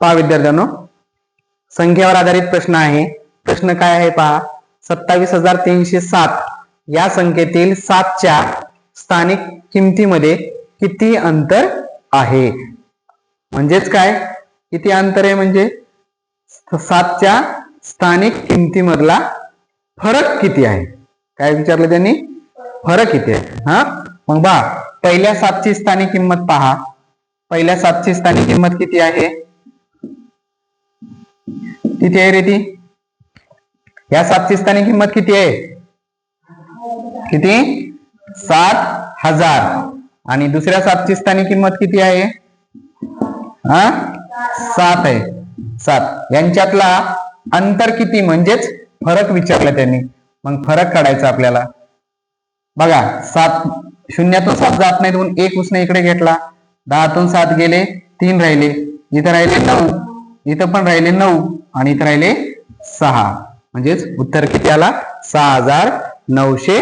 पहा विद्यार्थ्यांनो संख्येवर आधारित प्रश्न आहे. प्रश्न काय आहे पहा? सत्तावीस हजार तीनशे सात. या संख्येतील सातच्या स्थानिक किमतीमध्ये किती अंतर आहे? म्हणजेच काय? किती अंतर आहे म्हणजे? सातच्या स्थानिक किमतीमधला फरक किती आहे? काय विचारलं त्यांनी? फरक किती आहे? हा? मग बा पहिल्या सातची स्थानिक किंमत पहा. पहिल्या सातची स्थानिक किंमत किती आहे? किती आहे रे ती? या सातची स्थानी किंमत किती आहे? किती? सात हजार. आणि दुसऱ्या सातची स्थानी किंमत किती आहे? हा? सात आहे. सात. यांच्यातला अंतर किती? म्हणजेच फरक विचारला त्यांनी. मग फरक काढायचा आपल्याला. बघा सात शून्यातून सात जात नाही दोन एक उसने इकडे घेतला. दहातून सात गेले तीन राहिले. इथं राहिले नऊ. इथं पण राहिले नऊ आणि इथं राहिले सहा. म्हणजेच उत्तर किती आला? सहा हजार नऊशे